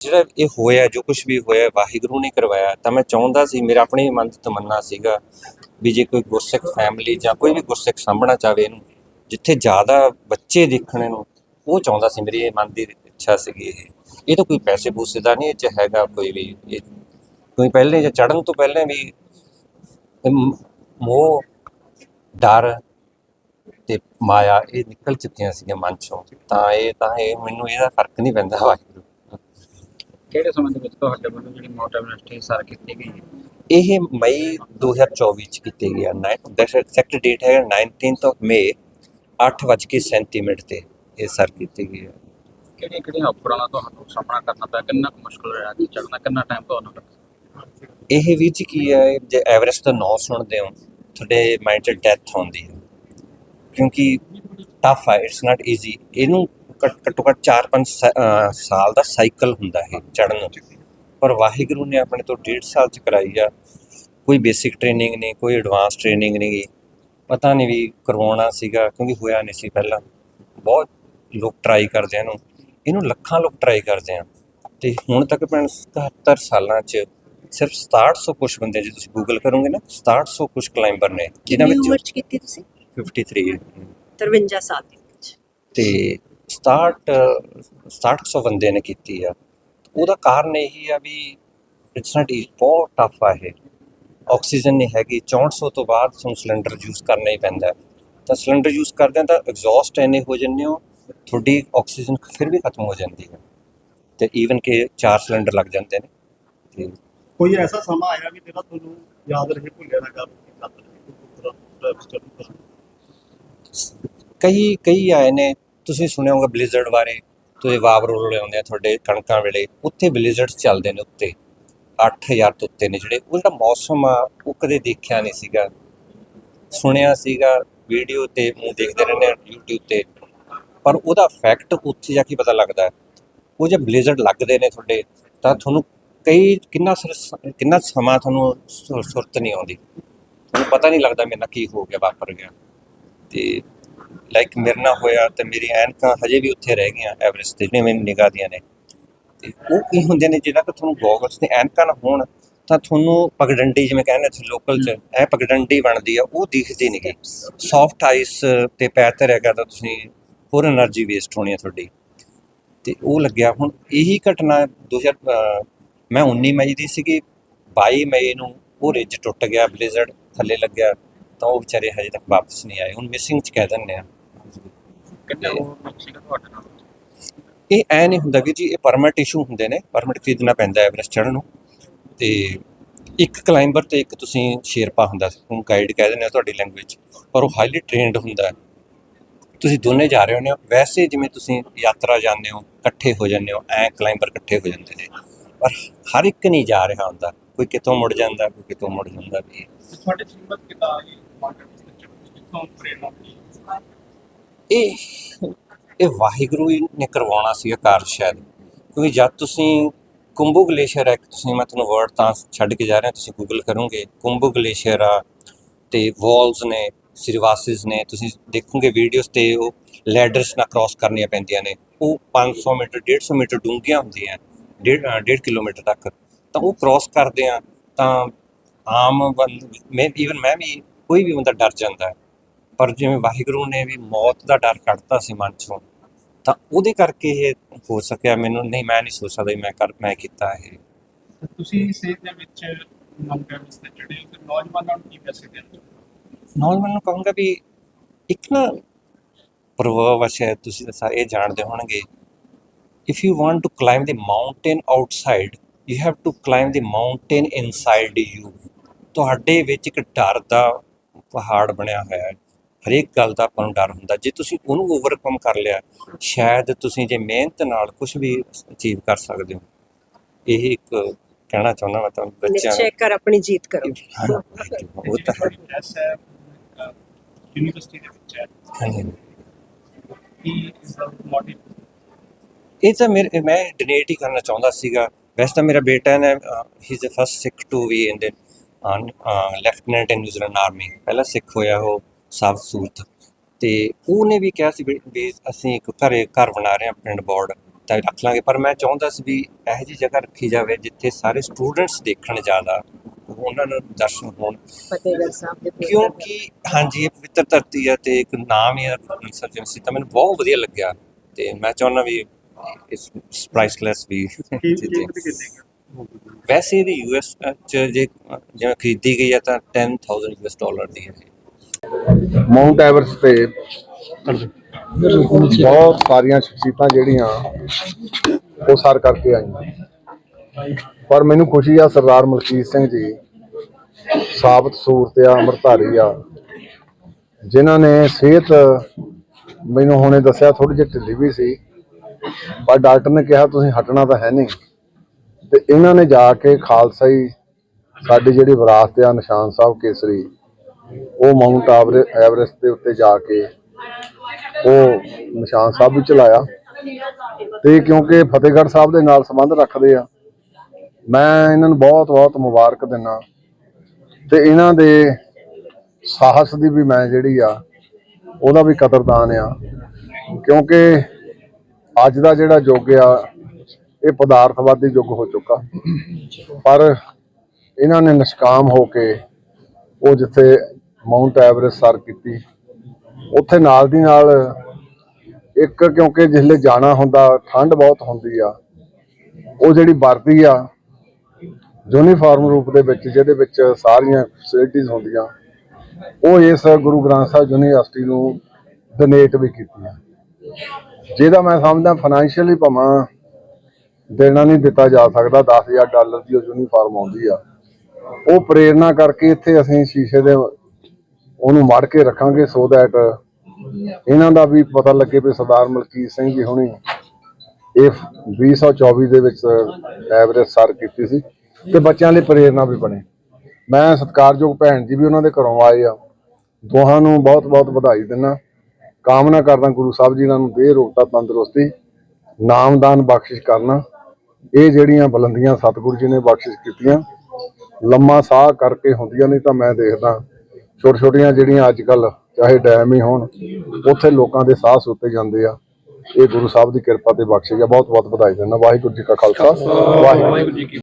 ਜਿਹੜਾ ਇਹ ਹੋਇਆ, ਜੋ ਕੁਝ ਵੀ ਹੋਇਆ, ਵਾਹਿਗੁਰੂ ਨੇ ਕਰਵਾਇਆ, ਤਾਂ ਮੈਂ ਚਾਹੁੰਦਾ ਸੀ, ਮੇਰਾ ਆਪਣੇ ਮਨ ਦੀ ਤਮੰਨਾ ਸੀਗਾ ਵੀ ਜੇ ਕੋਈ ਗੁਰਸਿੱਖ ਫੈਮਿਲੀ ਜਾਂ ਕੋਈ ਵੀ ਗੁਰਸਿੱਖ ਸਾਂਭਣਾ ਚਾਵੇ ਇਹਨੂੰ, ਜਿੱਥੇ ਜ਼ਿਆਦਾ ਬੱਚੇ ਦੇਖਣ ਨੂੰ ਉਹ ਚਾਹੁੰਦਾ ਸੀ ਮੇਰੀ ਇਹ ਮਨ ਦੀ ਇੱਛਾ ਸੀਗੀ ਇਹ। ਇਹ ਤਾਂ ਕੋਈ ਪੈਸੇ ਪੂਸੇ ਦਾ ਨਹੀਂ, ਇਹ ਚ ਹੈਗਾ ਕੋਈ ਵੀ, ਇਹ ਕੋਈ ਪਹਿਲੇ ਜਾਂ ਚੜਨ ਤੋਂ ਪਹਿਲਾਂ ਵੀ ਮੋਹ, ਡਰ ਤੇ ਮਾਇਆ ਇਹ ਨਿਕਲ ਚੁੱਕੀਆਂ ਸੀਗੀਆਂ ਮਨ ਚੋਂ। ਤਾਂ ਇਹ ਤਾਂ ਇਹ, ਮੈਨੂੰ ਇਹਦਾ ਫ਼ਰਕ ਨਹੀਂ ਪੈਂਦਾ ਵਾਹਿਗੁਰੂ। ਕਿਹੜੇ ਸਮੇਂ ਦੇ ਵਿੱਚ ਤੁਹਾਡੇ ਵੱਲੋਂ ਜਿਹੜੀ ਮਾਊਂਟ ਐਵਰੈਸਟ ਇਹ ਸਰ ਕੀਤੀ ਗਈ ਹੈ? ਇਹ ਮਈ 2024 ਚ ਕੀਤੀ ਗਿਆ ਦੈਟ ਐਗਜ਼ੈਕਟ ਡੇਟ ਹੈ 19th ਆਫ ਮਈ 8:37 ਮਿੰਟ ਤੇ ਇਹ ਸਰ ਕੀਤੀ ਗਈ ਹੈ। ਕਿਹੜੀਆਂ ਕਿਹੜੀਆਂ ਔਕੜਾਂ ਦਾ ਤੁਹਾਨੂੰ ਸਾਹਮਣਾ ਕਰਨਾ ਪਿਆ? ਕਿੰਨਾ ਕੁ ਮੁਸ਼ਕਲ ਰਿਹਾ ਕਿ ਚੜਨਾ ਕਿੰਨਾ ਟਾਈਮ ਤੁਹਾਨੂੰ ਲੱਗਾ ਇਹ ਵੀ ਚ ਕੀ ਹੈ ਜੇ ਐਵਰੇਸਟ ਦਾ ਨਾਂ ਸੁਣਦੇ ਹੋ ਤੁਹਾਡੇ ਮਾਈਂਡ 'ਚ ਡੈਥ ਆਉਂਦੀ ਹੈ। ਕਿਉਂਕਿ ਟਫ ਹੈ ਇਟਸ ਨਾਟ ਈਜ਼ੀ ਇਹਨੂੰ ਘੱਟ- ਘੱਟੋ ਘੱਟ 4-5 ਸਾਲ ਦਾ ਸਾਈਕਲ ਹੁੰਦਾ ਹੈ ਚੜਨ ਨੂੰ। ਪਰ ਵਾਹਿਗੁਰੂ ਨੇ ਆਪਣੇ ਤੋਂ 1.5 ਸਾਲ ਚ ਕਰਾਈ ਆ। ਕੋਈ ਬੇਸਿਕ ਟ੍ਰੇਨਿੰਗ ਨਹੀਂ ਕੋਈ ਐਡਵਾਂਸ ਟ੍ਰੇਨਿੰਗ ਨਹੀਂ। ਗੀ ਪਤਾ ਨਹੀਂ ਵੀ ਕਰਵਾਉਣਾ ਸੀਗਾ ਕਿਉਂਕਿ ਹੋਇਆ ਨਹੀਂ ਸੀ ਪਹਿਲਾਂ। ਬਹੁਤ ਲੋਕ ਟਰਾਈ ਕਰਦੇ ਆ ਇਹਨੂੰ। ਇਹਨੂੰ ਲੱਖਾਂ ਲੋਕ ਟਰਾਈ ਕਰਦੇ ਆ। ਤੇ ਹੁਣ ਤੱਕ ਭੈਣ 77 ਸਾਲਾਂ ਚ ਸਿਰਫ 6700 ਕੁਝ ਬੰਦੇ ਜੇ ਤੁਸੀਂ ਗੂਗਲ ਕਰੋਗੇ ਨਾ 6700 ਕੁਝ ਕਲਾਈਂਬਰ ਨੇ। ਜਿਨ੍ਹਾਂ ਕਿੰਨੀ ਉਮਰ ਵਿੱਚ ਚ ਕੀਤੀ ਤੁਸੀਂ? 53 ਹੈ। 53 ਸਾਲ ਦੇ ਵਿੱਚ ਤੇ 67 6700 ਬੰਦੇ ਨੇ ਕੀਤੀ ਆ। ਉਹਦਾ ਕਾਰਨ ਇਹੀ ਆ ਵੀ ਇਟਸ ਨਾਟ ਬਹੁਤ ਟਫ ਆ ਇਹ। ਆਕਸੀਜਨ ਨਹੀਂ ਹੈਗੀ 6400 ਤੋਂ ਬਾਅਦ ਤੁਹਾਨੂੰ ਸਿਲੰਡਰ ਯੂਜ਼ ਕਰਨਾ ਹੀ ਪੈਂਦਾ। ਤਾਂ ਸਿਲੰਡਰ ਯੂਜ਼ ਕਰਦੇ ਆ ਤਾਂ ਐਗਜ਼ੌਸਟ ਇੰਨੇ ਹੋ ਜੰਨੇ ਹੋ ਤੁਹਾਡੀ ਆਕਸੀਜਨ ਫਿਰ ਵੀ ਖਤਮ ਹੋ ਜਾਂਦੀ ਹੈ। ਤੇ ਈਵਨ ਕਿ ਚਾਰ ਸਿਲੰਡਰ ਲੱਗ ਜਾਂਦੇ ਨੇ। ਤੇ ਕੋਈ ਐਸਾ ਸਮਾਂ ਆਇਆ ਵੀ ਜਿਹੜਾ ਤੁਹਾਨੂੰ ਯਾਦ ਰਹੇ ਭੁੱਲਿਆ ਨਾ ਕਰ ਕਈ ਕਈ ਆਏ ਨੇ। ਤੁਸੀਂ ਸੁਣਿਆ ਹੋਗਾ ਬਲਿਜ਼ਰਡ ਬਾਰੇ। ਤੁਸੀਂ ਵਾਵ ਰੋਲ ਆਉਂਦੇ ਆ ਤੁਹਾਡੇ ਕਣਕਾਂ ਵੇਲੇ। ਉੱਥੇ ਬਲਿਜ਼ਰਡਸ ਚੱਲਦੇ ਨੇ ਉੱਤੇ। 8000 ਤੋਂ ਉੱਤੇ ਨੇ ਜਿਹੜੇ। ਉਹ ਜਿਹੜਾ ਮੌਸਮ ਆ, ਉਹ ਕਦੇ ਦੇਖਿਆ ਨਹੀਂ ਸੀਗਾ। ਸੁਣਿਆ ਸੀਗਾ, ਵੀਡੀਓ ਤੇ ਮੂੰਹ ਦੇਖਦੇ ਰਹਿੰਦੇ ਆ YouTube ਤੇ। ਪਰ ਉਹਦਾ ਫੈਕਟ ਉੱਥੇ ਜਾ ਕੇ ਪਤਾ ਲੱਗਦਾ। ਉਹ ਜੇ ਬਲਿਜ਼ਰਡ ਲੱਗਦੇ ਨੇ ਤੁਹਾਡੇ, ਤਾਂ ਤੁਹਾਨੂੰ ਕਈ ਕਿੰਨਾ ਸਰ- ਕਿੰਨਾ ਸਮਾਂ ਤੁਹਾਨੂੰ ਸੁਰਤ ਨਹੀਂ ਆਉਂਦੀ। ਤੁਹਾਨੂੰ ਪਤਾ ਨਹੀਂ ਲੱਗਦਾ ਮੇਰੇ ਨਾਲ ਕੀ ਹੋ ਗਿਆ, ਵਾਪਰ ਗਿਆ। ਤੇ ਲਾਈਕ ਮੇਰੇ ਨਾਲ ਹੋਇਆ ਤੇ ਮੇਰੀ ਐਨਕਾਂ ਹਜੇ ਵੀ ਉੱਥੇ ਰਹਿ ਗਈਆਂ ਐਵਰੇਸਟ ਤੇ ਨੇ ਮੈਨੂੰ ਨਿਗਾਹ ਦੀਆਂ ਨੇ। ਤੇ ਉਹ ਕੀ ਹੁੰਦੇ ਨੇ ਜਿਹੜਾ ਕਿ ਤੁਹਾਨੂੰ ਗੋਗਲਸ ਤੇ ਐਨਕਾਂ ਨਾ ਹੋਣ ਤਾਂ ਤੁਹਾਨੂੰ ਪਗਡੰਡੀ ਜਿਵੇਂ ਕਹਿੰਦੇ ਨੇ ਲੋਕਲ ਚ ਇਹ ਪਗਡੰਡੀ ਬਣਦੀ ਆ ਉਹ ਦਿਖਦੀ ਨਹੀਂ ਗਈ ਸੌਫਟ ਆਈਸ ਤੇ ਪੈਰ ਤੇ ਰਹਿ ਤਾਂ ਤੁਸੀਂ ਹੋਰ એનર્ਜੀ ਵੇਸਟ ਹੋਣੀ ਆ ਤੁਹਾਡੀ। ਤੇ ਉਹ ਲੱਗਿਆ। ਹੁਣ ਇਹੀ ਘਟਨਾ 2000 ਮੈਂ 19 ਮਈ ਦੀ ਸੀਗੀ 22 ਮਈ ਨੂੰ ਉਹ ਰਿਜ ਟੁੱਟ ਗਿਆ ਬਲੇਜ਼ਰ ਥੱਲੇ ਲੱਗਿਆ ਤਾਂ ਉਹ ਵਿਚਾਰੇ ਹਜੇ ਤੱਕ ਵਾਪਸ ਨਹੀਂ ਆਏ। ਹੁਣ ਮਿਸਿੰਗ ਚ ਕਹਿ ਦਿੰਦੇ ਆ। ਕਿੰਨੇ ਹੋਰ ਸੀਗਾ ਤੁਹਾਡੇ ਨਾਲ ਇਹ ਐ ਨਹੀਂ ਹੁੰਦਾ ਵੀ ਜੀ ਇਹ ਪਰਮਿਟ ਇਸ਼ੂ ਹੁੰਦੇ ਨੇ ਪਰਮਿਟ ਖਰੀਦਣਾ ਪੈਂਦਾ ਐਵਰੇਸਟ ਚੜ੍ਹਨ ਨੂੰ। ਤੇ ਇੱਕ ਕਲਾਈਂਬਰ ਤੇ ਇੱਕ ਤੁਸੀਂ ਸ਼ੇਰਪਾ ਹੁੰਦਾ ਉਹਨੂੰ ਗਾਈਡ ਕਹਿ ਦਿੰਦੇ ਆ ਤੁਹਾਡੀ ਲੈਂਗੁਏਜ ਪਰ ਉਹ ਹਾਈਲੀ ਟ੍ਰੇਨਡ ਹੁੰਦਾ ਹੈ। ਤੁਸੀਂ ਦੋਨੇ ਜਾ ਰਹੇ ਹੋ ਵੈਸੇ ਜਿਵੇਂ ਤੁਸੀਂ ਯਾਤਰਾ ਜਾਂਦੇ ਹੋ ਇਕੱਠੇ ਹੋ ਜਾਂਦੇ ਹੋ ਐ ਕਲਾਈਂਬਰ ਇਕੱਠੇ ਹੋ ਜਾਂਦੇ ਨੇ ਪਰ ਹਰ ਇੱਕ ਨਹੀਂ ਜਾ ਰਿਹਾ ਹੁੰਦਾ ਕੋਈ ਕਿਤੋਂ ਮੁੜ ਜਾਂਦਾ ਕੋਈ ਕਿਤੋਂ ਮੁੜ ਜਾਂਦਾ ਵੀ। ਤੁਹਾਡੇ ਜੀਵਨ ਕਿਤਾ ਇਹ ਮਾਰਕੀਟ ਵਿੱਚ ਕਿੱਥੋਂ ਪ੍ਰੇਰਣਾ ਮਿਲੀ? ਇਹ ਇਹ ਵਾਹਿਗੁਰੂ ਹੀ ਨੇ ਕਰਵਾਉਣਾ ਸੀ ਇਹ ਕਾਰਜ ਸ਼ਾਇਦ। ਕਿਉਂਕਿ ਜਦ ਤੁਸੀਂ ਕੁੰਭੂ ਗਲੇਸ਼ੀਅਰ ਹੈ ਇੱਕ ਤੁਸੀਂ ਮੈਂ ਤੁਹਾਨੂੰ ਵਰਡ ਤਾਂ ਛੱਡ ਕੇ ਜਾ ਰਿਹਾ ਤੁਸੀਂ ਗੂਗਲ ਕਰੋਗੇ ਕੁੰਭੂ ਗਲੇਸ਼ੀਅਰ ਆ ਤੇ ਵਾਲਸ ਨੇ ਸਿਰਵਾਸਿਸ ਨੇ ਤੁਸੀਂ ਦੇਖੋਗੇ ਵੀਡੀਓਜ਼ ਤੇ ਉਹ ਲੈਡਰਸ ਨਾਲ ਕ੍ਰਾਸ ਕਰਨੀਆਂ ਪੈਂਦੀਆਂ ਨੇ। ਉਹ 500 ਮੀਟਰ 150 ਮੀਟਰ ਡੂੰਘੀਆਂ ਹੁੰਦੀਆਂ ਡੇਢ ਅ, ਡੇਢ ਕਿਲੋਮੀਟਰ ਤੱਕ। ਤਾਂ ਉਹ ਕ੍ਰਾਸ ਕਰਦੇ ਆ ਤਾਂ ਆਮ ਬੰਦ ਮੈਂ ਈਵਨ ਮੈਂ ਵੀ ਕੋਈ ਵੀ ਬੰਦਾ ਡਰ ਜਾਂਦਾ ਹੈ। ਪਰ ਜਿਵੇਂ ਵਾਹਿਗੁਰੂ ਨੇ ਵੀ ਮੌਤ ਦਾ ਡਰ ਕੱਢਤਾ ਸੀ ਮਨ ਚੋਂ ਤਾਂ ਉਹਦੇ ਕਰਕੇ ਇਹ ਹੋ ਸਕਿਆ ਮੈਨੂੰ ਨਹੀਂ ਮੈਂ ਨਹੀਂ ਸੋਚ ਸਕਦਾ ਮੈਂ ਕਰ ਮੈਂ ਕੀਤਾ ਇਹ। ਤੁਸੀਂ ਸੇਧ ਦੇ ਵਿੱਚ ਤੇ ਹੋ ਤੇ ਨੌਜਵਾਨਾਂ ਨੂੰ ਕੀ ਮੈਸੇਜ ਦੇਣਾ ਨੌਜਵਾਨ ਨੂੰ ਕਹੂੰਗਾ ਵੀ ਇੱਕ ਨਾ ਪ੍ਰਵਰਬ ਹੈ ਸ਼ਾਇਦ ਤੁਸੀਂ ਸਾਰੇ ਇਹ ਜਾਣਦੇ ਹੋਣਗੇ। If you want to climb the mountain outside you have to climb the mountain inside you ਤੁਹਾਡੇ ਵਿੱਚ ਇੱਕ ਡਰ ਦਾ ਪਹਾੜ ਬਣਿਆ ਹੋਇਆ ਹੈ। ਹਰੇਕ ਗੱਲ ਦਾ ਆਪਾਂ ਨੂੰ ਡਰ ਹੁੰਦਾ। ਜੇ ਤੁਸੀਂ ਉਹਨੂੰ ਓਵਰਕਮ ਕਰ ਲਿਆ ਸ਼ਾਇਦ ਤੁਸੀਂ ਜੇ ਮਿਹਨਤ ਨਾਲ ਕੁਝ ਵੀ ਅਚੀਵ ਕਰ ਸਕਦੇ ਹੋ। ਇਹ ਇੱਕ ਕਹਿਣਾ ਚਾਹੁੰਦਾ ਮੈਂ ਤਾਂ ਬੱਚਿਆਂ ਨਿਸ਼ਚੈ ਕਰ ਆਪਣੀ ਜੀਤ ਕਰੋ। ਨੂੰ ਉਹ ਤਾਂ ਹੈ। ਯੂਨੀਵਰਸਿਟੀ ਦੇ ਹਾਂਜੀ। ਇਸ ਦਾ ਇਹ ਤਾਂ ਮੇਰੇ ਮੈਂ ਡੋਨੇਟ ਹੀ ਕਰਨਾ ਚਾਹੁੰਦਾ ਸੀਗਾ। ਵੈਸੇ ਤਾਂ ਮੇਰਾ ਬੇਟਾ ਨੇ ਹੀ is the first Sikh to be in the lieutenant in New Zealand army ਪਹਿਲਾ ਸਿੱਖ ਹੋਇਆ ਉਹ ਸਾਫ਼ ਸੂਰਤ। ਤੇ ਉਹਨੇ ਵੀ ਕਿਹਾ ਸੀ ਵੀ ਵੀ ਅਸੀਂ ਇੱਕ ਘਰੇ ਘਰ ਬਣਾ ਰਹੇ ਹਾਂ ਪਿੰਡ ਬੋਰਡ ਤਾਂ ਰੱਖ ਲਾਂਗੇ। ਪਰ ਮੈਂ ਚਾਹੁੰਦਾ ਸੀ ਵੀ ਇਹੋ ਜਿਹੀ ਜਗ੍ਹਾ ਰੱਖੀ ਜਾਵੇ ਜਿੱਥੇ ਸਾਰੇ ਸਟੂਡੈਂਟਸ ਦੇਖਣ ਜ਼ਿਆਦਾ ਉਹਨਾਂ ਨੂੰ ਦਰਸ਼ਨ ਹੋਣ। ਫਤਿਹਗੜ੍ਹ ਸਾਹਿਬ ਦੇ ਪਵਿੱਤਰ ਕਿਉਂਕਿ ਹਾਂਜੀ ਇਹ ਪਵਿੱਤਰ ਧਰਤੀ ਹੈ ਤੇ ਇੱਕ ਨਾਮ ਹੀ ਸਾਹਿਬ ਯੂਨੀਵਰਸਿਟੀ ਤਾਂ ਮੈਨੂੰ ਬਹੁਤ ਵਧੀਆ ਲੱਗਿਆ ਤੇ ਮੈਂ ਚਾਹੁੰਦਾ ਵੀ ਇਸ ਪ੍ਰਾਈਸਲੈਸ ਵੀ? ਵੈਸੇ ਇਹਦੀ ਯੂਐਸ ਚ ਜੇ ਜਿਵੇਂ ਖਰੀਦੀ ਗਈ ਹੈ ਤਾਂ 10000 ਯੂਐਸ ਡਾਲਰ ਦੀ ਹੈ। ਮਾਊਂਟ ਐਵਰੈਸਟ ਤੇ ਬਹੁਤ ਸਾਰੀਆਂ ਸ਼ਖਸੀਅਤਾਂ ਜਿਹੜੀਆਂ ਉਹ ਸਰ ਕਰਕੇ ਆਈਆਂ। ਪਰ ਮੈਨੂੰ ਖੁਸ਼ੀ ਆ ਸਰਦਾਰ ਮਲਕੀਤ ਸਿੰਘ ਜੀ, ਸਾਬਤ ਸੂਰਤ ਆ, ਅੰਮ੍ਰਿਤਧਾਰੀ ਆ, ਜਿਨ੍ਹਾਂ ਨੇ ਸਿਹਤ ਮੈਨੂੰ ਹੁਣੇ ਦੱਸਿਆ ਥੋੜੀ ਜਿਹੀ ਢਿੱਲੀ ਵੀ ਸੀ, ਪਰ ਡਾਕਟਰ ਨੇ ਕਿਹਾ, ਤੁਸੀਂ ਹਟਣਾ ਤਾਂ ਹੈ ਨਹੀਂ। ਤੇ ਇਹਨਾਂ ਨੇ ਜਾ ਕੇ ਖਾਲਸਾ ਹੀ ਸਾਡੀ ਜਿਹੜੀ ਵਿਰਾਸਤ ਆ ਨਿਸ਼ਾਨ ਸਾਹਿਬ ਕੇਸਰੀ ਉਹ ਮਾਊਂਟ ਆਵਰੇ- ਐਵਰੈਸਟ ਦੇ ਉੱਤੇ ਜਾ ਕੇ ਉਹ ਨਿਸ਼ਾਨ ਸਾਹਿਬ ਵੀ ਚਲਾਇਆ। ਤੇ ਕਿਉਂਕਿ ਫਤਿਹਗੜ੍ਹ ਸਾਹਿਬ ਦੇ ਨਾਲ ਸੰਬੰਧ ਰੱਖਦੇ ਆ, ਮੈਂ ਇਹਨਾਂ ਨੂੰ ਬਹੁਤ ਬਹੁਤ ਮੁਬਾਰਕ ਦਿੰਦਾ ਤੇ ਇਹਨਾਂ ਦੇ ਸਾਹਸ ਦੀ ਵੀ ਮੈਂ ਜਿਹੜੀ ਆ, ਉਹਦਾ ਵੀ ਕਦਰਦਾਨ ਆ। ਕਿਉਂਕਿ ਅੱਜ ਦਾ ਜਿਹੜਾ ਯੁੱਗ ਆ, ਇਹ ਪਦਾਰਥਵਾਦੀ ਯੁੱਗ ਹੋ ਚੁੱਕਾ। ਪਰ ਇਹਨਾਂ ਨੇ ਨਿਸ਼ਕਾਮ ਹੋ ਕੇ ਉਹ ਜਿੱਥੇ ਮਾਊਂਟ ਐਵਰੇਸਟ ਸਰ ਕੀਤੀ। ਉੱਥੇ ਨਾਲ ਦੀ ਨਾਲ ਇੱਕ ਕਿਉਂਕਿ ਜਿਸਲੇ ਜਾਣਾ ਹੁੰਦਾ, ਠੰਡ ਬਹੁਤ ਹੁੰਦੀ ਆ, ਉਹ ਜਿਹੜੀ ਵਰਦੀ ਆ, ਯੂਨੀਫਾਰਮ ਰੂਪ ਦੇ ਵਿੱਚ, ਜਿਹਦੇ ਵਿੱਚ ਸਾਰੀਆਂ ਫੈਸਿਲਿਟੀਆਂ ਹੁੰਦੀਆਂ, ਉਹ ਇਸ ਗੁਰੂ ਗ੍ਰੰਥ ਸਾਹਿਬ ਯੂਨੀਵਰਸਿਟੀ ਨੂੰ ਡੋਨੇਟ ਵੀ ਕੀਤੀਆਂ। ਜਿਹਦਾ ਮੈਂ ਸਮਝਦਾ ਫਾਈਨੈਂਸ਼ੀਅਲੀ ਭਾਵਾਂ, ਦੇਣਾ ਨਹੀਂ ਦਿੱਤਾ ਜਾ ਸਕਦਾ 10000 ਡਾਲਰ ਦੀ ਉਹ ਯੂਨੀਫਾਰਮ ਆਉਂਦੀ ਆ। ਉਹ ਪ੍ਰੇਰਣਾ ਕਰਕੇ ਇੱਥੇ ਅਸੀਂ ਸ਼ੀਸ਼ੇ ਦੇ ਉਹਨੂੰ ਮੜ ਕੇ ਰੱਖਾਂਗੇ ਸੋ ਦੈਟ ਇਹਨਾਂ ਦਾ ਵੀ ਪਤਾ ਲੱਗੇ ਵੀ ਸਰਦਾਰ ਮਲਕੀਤ ਸਿੰਘ ਜੀ ਹੁਣੀ ਇਹ 2024 ਦੇ ਵਿੱਚ ਐਵਰੇਜ ਸਰ ਕੀਤੀ ਸੀ ਤੇ ਬੱਚਿਆਂ ਲਈ ਪ੍ਰੇਰਣਾ ਵੀ ਬਣੇ। ਮੈਂ ਸਤਿਕਾਰਯੋਗ ਭੈਣ ਜੀ ਵੀ ਉਹਨਾਂ ਦੇ ਘਰੋਂ ਆਏ ਆ। ਦੋਹਾਂ ਨੂੰ ਬਹੁਤ ਬਹੁਤ ਵਧਾਈ ਦਿੰਦਾ। ਕਾਮਨਾ ਕਰਦਾ ਗੁਰੂ ਸਾਹਿਬ ਜੀ ਇਹਨਾਂ ਨੂੰ ਦੇਹ ਰੋਗਤਾ ਤੰਦਰੁਸਤੀ, ਨਾਮਦਾਨ ਬਖਸ਼ਿਸ਼ ਕਰਨਾ। ਇਹ ਜਿਹੜੀਆਂ ਬੁਲੰਦੀਆਂ ਸਤਿਗੁਰੂ ਜੀ ਨੇ ਬਖਸ਼ਿਸ਼ ਕੀਤੀਆਂ, ਲੰਮਾ ਸਾਹ ਕਰਕੇ ਹੁੰਦੀਆਂ ਨਹੀਂ ਤਾਂ ਮੈਂ ਦੇਖਦਾ ਛੋਟੇ ਛੋਟੀਆਂ ਜਿਹੜੀਆਂ ਅੱਜ ਕੱਲ ਚਾਹੇ ਡੈਮ ਹੀ ਹੋਣ ਉੱਥੇ ਲੋਕਾਂ ਦੇ ਸਾਹ ਸੁੱਤੇ ਜਾਂਦੇ ਆ। ਇਹ ਗੁਰੂ ਸਾਹਿਬ ਦੀ ਕਿਰਪਾ ਤੇ ਬਖਸ਼ਿਸ਼ ਆ। ਬਹੁਤ ਬਹੁਤ ਵਧਾਈ ਦਿੰਦਾ। ਵਾਹਿਗੁਰੂ ਜੀ ਕਾ ਖਾਲਸਾ। ਵਾਹਿਗੁਰੂ ਜੀ ਕੀ